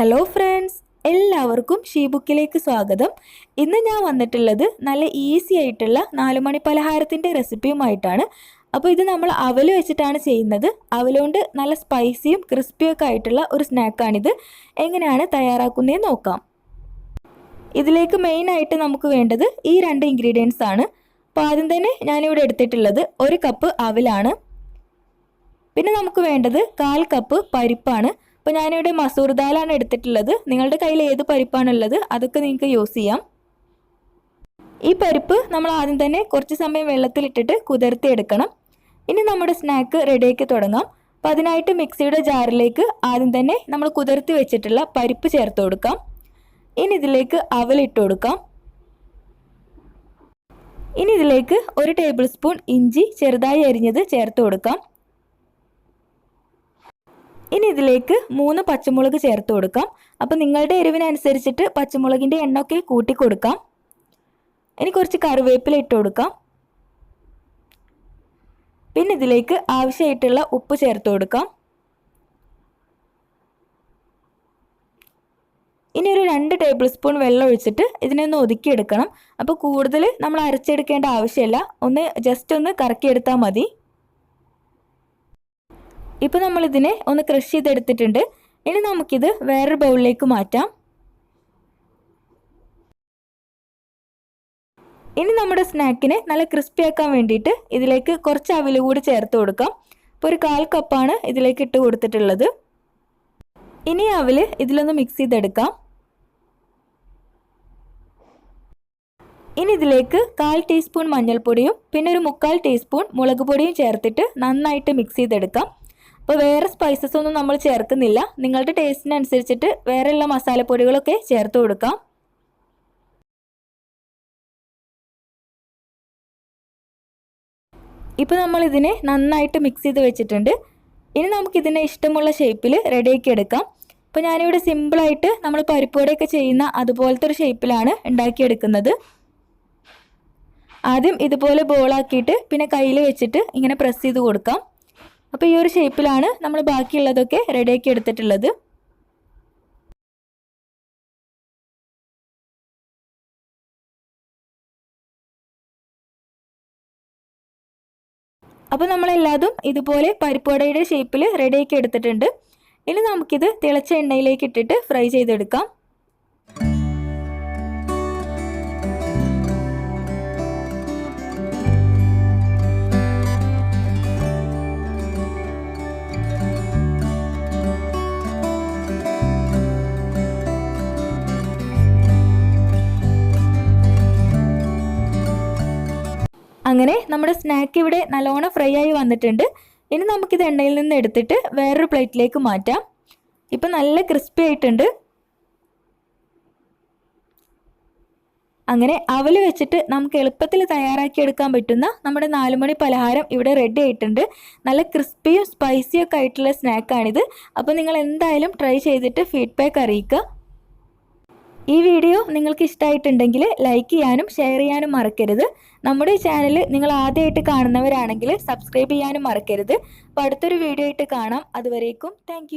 Hello friends എല്ലാവർക്കും ഷീബുക്കിലേക്ക് സ്വാഗതം. ഇന്ന് ഞാൻ വന്നിട്ടുള്ളത് നല്ല ഈസി ആയിട്ടുള്ള നാലുമണി പലഹാരത്തിന്റെ റെസിപ്പിയുമായിട്ടാണ് അപ്പോൾ ഇത് നമ്മൾ അവൽ വെച്ചിട്ടാണ് ചെയ്യുന്നത്. അവലുകൊണ്ട് നല്ല സ്പൈസിയും ക്രിസ്പിയും ഒക്കെ ആയിട്ടുള്ള ഒരു സ്നാക്കാണിത് എങ്ങനെയാണ് തയ്യാറാക്കുന്നതെന്ന് നോക്കാം. ഇതിലേക്ക് മെയിനായിട്ട് നമുക്ക് വേണ്ടത് ഈ രണ്ട് ഇൻഗ്രീഡിയൻസ് ആണ്. അപ്പോൾ ആദ്യം തന്നെ ഞാനിവിടെ എടുത്തിട്ടുള്ളത് ഒരു കപ്പ് അവലാണ്. പിന്നെ നമുക്ക് വേണ്ടത് കാൽ കപ്പ് പരിപ്പാണ്. അപ്പോൾ ഞാനിവിടെ മസൂർ ദാലാണ് എടുത്തിട്ടുള്ളത്. നിങ്ങളുടെ കയ്യിൽ ഏത് പരിപ്പാണുള്ളത്? അതൊക്കെ നിങ്ങൾക്ക് യൂസ് ചെയ്യാം. ഈ പരിപ്പ് നമ്മൾ ആദ്യം തന്നെ കുറച്ച് സമയം വെള്ളത്തിലിട്ടിട്ട് കുതിർത്തി എടുക്കണം. ഇനി നമ്മുടെ സ്നാക്ക് റെഡിയാക്കി തുടങ്ങാം. അപ്പോൾ അതിനായിട്ട് മിക്സിയുടെ ജാറിലേക്ക് ആദ്യം തന്നെ നമ്മൾ കുതിർത്തി വെച്ചിട്ടുള്ള പരിപ്പ് ചേർത്ത് കൊടുക്കാം. ഇനി ഇതിലേക്ക് അവലിട്ട് കൊടുക്കാം. ഇനി ഇതിലേക്ക് ഒരു ടേബിൾ സ്പൂൺ ഇഞ്ചി ചെറുതായി അരിഞ്ഞത് ചേർത്ത് കൊടുക്കാം. ഇനി ഇതിലേക്ക് മൂന്ന് പച്ചമുളക് ചേർത്ത് കൊടുക്കാം. അപ്പോൾ നിങ്ങളുടെ എരിവിനനുസരിച്ചിട്ട് പച്ചമുളകിന്റെ എണ്ണൊക്കെ കൂട്ടി കൊടുക്കാം ഇനി കുറച്ച് കറിവേപ്പില ഇട്ട് കൊടുക്കാം. പിന്നെ ഇതിലേക്ക് ആവശ്യമായിട്ടുള്ള ഉപ്പ് ചേർത്ത് കൊടുക്കാം. ഇനി ഒരു രണ്ട് ടേബിൾ സ്പൂൺ വെള്ളം ഒഴിച്ചിട്ട് ഇതിനെ ഒന്ന് ഒതുക്കിയെടുക്കണം. അപ്പോൾ കൂടുതൽ നമ്മൾ അരച്ചെടുക്കേണ്ട ആവശ്യമില്ല. ഒന്ന് ജസ്റ്റ് ഒന്ന് കറക്കിയെടുത്താൽ മതി. ഇപ്പോൾ നമ്മളിതിനെ ഒന്ന് ക്രഷ് ചെയ്തെടുത്തിട്ടുണ്ട്. ഇനി നമുക്കിത് വേറൊരു ബൗളിലേക്ക് മാറ്റാം. ഇനി നമ്മുടെ സ്നാക്കിനെ നല്ല ക്രിസ്പി ആക്കാൻ വേണ്ടിയിട്ട് ഇതിലേക്ക് കുറച്ച് അവിൽ കൂടി ചേർത്ത് കൊടുക്കാം. ഇപ്പോൾ ഒരു കാൽ കപ്പാണ് ഇതിലേക്ക് ഇട്ട് കൊടുത്തിട്ടുള്ളത്. ഇനി അവിൽ ഇതിലൊന്ന് മിക്സ് ചെയ്തെടുക്കാം. ഇനി ഇതിലേക്ക് കാൽ ടീസ്പൂൺ മഞ്ഞൾപ്പൊടിയും പിന്നെ ഒരു മുക്കാൽ ടീസ്പൂൺ മുളക് പൊടിയും ചേർത്തിട്ട് നന്നായിട്ട് മിക്സ് ചെയ്തെടുക്കാം. അപ്പോൾ വേറെ സ്പൈസസ് ഒന്നും നമ്മൾ ചേർക്കുന്നില്ല. നിങ്ങളുടെ ടേസ്റ്റിനനുസരിച്ചിട്ട് വേറെയുള്ള മസാലപ്പൊടികളൊക്കെ ചേർത്ത് കൊടുക്കാം. ഇപ്പോൾ നമ്മൾ ഇതിനെ നന്നായിട്ട് മിക്സ് ചെയ്ത് വെച്ചിട്ടുണ്ട്. ഇനി നമുക്കിതിനെ ഇഷ്ടമുള്ള ഷേപ്പിൽ റെഡിയാക്കി എടുക്കാം. ഇപ്പോൾ ഞാനിവിടെ സിമ്പിളായിട്ട് നമ്മൾ പരിപ്പോടെയൊക്കെ ചെയ്യുന്ന അതുപോലത്തെ ഒരു ഷേപ്പിലാണ് ഉണ്ടാക്കിയെടുക്കുന്നത് ആദ്യം ഇതുപോലെ ബോളാക്കിയിട്ട് പിന്നെ കയ്യിൽ വെച്ചിട്ട് ഇങ്ങനെ പ്രസ് ചെയ്ത് കൊടുക്കാം. അപ്പോൾ ഈ ഒരു ഷേപ്പിലാണ് നമ്മൾ ബാക്കിയുള്ളതൊക്കെ റെഡിയാക്കി എടുത്തിട്ടുള്ളത്. അപ്പോൾ നമ്മളെല്ലാതും ഇതുപോലെ പരിപ്പുവടയുടെ ഷേപ്പിൽ റെഡിയാക്കി എടുത്തിട്ടുണ്ട്. ഇനി നമുക്കിത് തിളച്ച എണ്ണയിലേക്ക് ഇട്ടിട്ട് ഫ്രൈ ചെയ്തെടുക്കാം. അങ്ങനെ നമ്മുടെ സ്നാക്ക് ഇവിടെ നല്ലോണം ഫ്രൈ ആയി വന്നിട്ടുണ്ട്. ഇനി നമുക്കിത് എണ്ണയിൽ നിന്ന് എടുത്തിട്ട് വേറൊരു പ്ലേറ്റിലേക്ക് മാറ്റാം. ഇപ്പം നല്ല ക്രിസ്പി ആയിട്ടുണ്ട്. അങ്ങനെ അവൽ വെച്ചിട്ട് നമുക്ക് എളുപ്പത്തിൽ തയ്യാറാക്കിയെടുക്കാൻ പറ്റുന്ന നമ്മുടെ നാലുമണി പലഹാരം ഇവിടെ റെഡി ആയിട്ടുണ്ട്. നല്ല ക്രിസ്പിയും സ്പൈസിയും ഒക്കെ ആയിട്ടുള്ള സ്നാക്കാണിത് അപ്പോൾ നിങ്ങൾ എന്തായാലും ട്രൈ ചെയ്തിട്ട് ഫീഡ്ബാക്ക് അറിയിക്കുക. ഈ വീഡിയോ നിങ്ങൾക്ക് ഇഷ്ടമായിട്ടുണ്ടെങ്കിൽ ലൈക്ക് ചെയ്യാനും ഷെയർ ചെയ്യാനും മറക്കരുത്. നമ്മുടെ ചാനൽ നിങ്ങൾ ആദ്യമായിട്ട് കാണുന്നവരാണെങ്കിൽ സബ്സ്ക്രൈബ് ചെയ്യാനും മറക്കരുത്. അപ്പോൾ അടുത്തൊരു വീഡിയോ ആയിട്ട് കാണാം. അതുവരേക്കും താങ്ക്